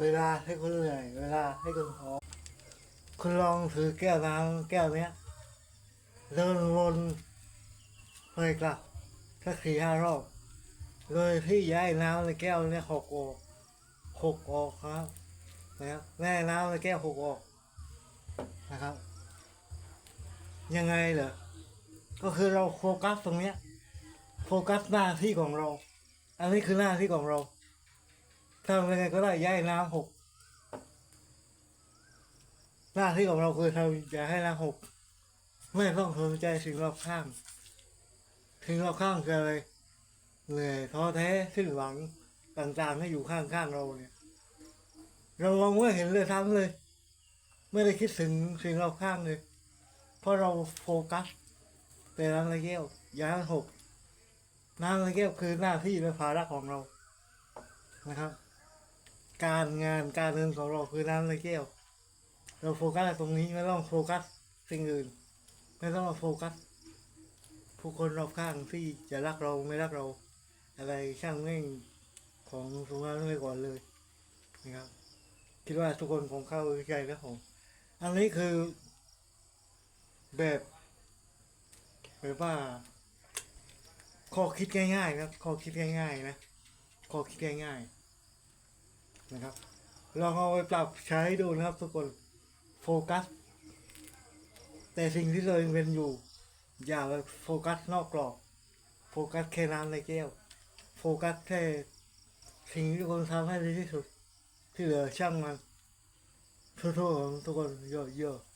เวลาให้คุณเหนื่อย เวลาให้คุณท้อคุณลองถือแก้วน้ำแก้วเนี้ยเดินวนไปกลับสักสี่ห้ารอบโดยที่ย้ายน้ำในแก้วเนี้ยหกออกหกออกครับนะครับแม่น้ำในแก้วหกออกนะครับ ยังไงเหรอก็คือเราโฟกัสตรงเนี้ยโฟกัสหน้าที่ของเรา อันนี้คือหน้าที่ของเรา ทำยังไงก็ได้ย้ายน้ำหกหน้าที่ของเราคือทำอย่าให้น้ำหก ไม่ต้องสนใจสิ่งรอบข้างสิ่งรอบข้างคืออะไรเหนื่อยท้อแท้สิ้นหวังต่างๆที่อยู่ข้างๆเราเนี่ย เรามองไม่เห็นเลยทั้งเลย ไม่ได้คิดถึงสิ่งรอบข้างเลย เพราะเราโฟกัสแต่น้ำในแก้วอยาให้หกน้ำในแก้วคือหน้าที่และภาระของเรานะครับ การงานการเงินของเราคือน้ำในแก้ว เราโฟกัสตรงนี้ไม่ต้องโฟกัสสิ่งอื่น ไม่ต้องมาโฟกัส ผู้คนรอบข้างที่จะรักเราไม่รักเรา อะไรช่างแม่งของตรงนั้นไว้ก่อนเลยนะครับ คิดว่าทุกคนคงเข้าใจแล้วผมอันนี้คือ แบบแบบว่าข้อคิดง่ายๆครับข้อคิดง่ายๆนะข้อคิดง่ายๆ นะครับลองเอาไปปรับใช้ดูนะครับทุกคนโฟกัส แต่สิ่งที่เองเป็นอยู่ อย่าไปโฟกัสนอกกรอบ โฟกัสแค่น้ำในแก้ว โฟกัสแค่สิ่งที่คนทำให้ดีที่สุด ที่เหลือช่างมันทั่วๆของทุกคนเยอะๆ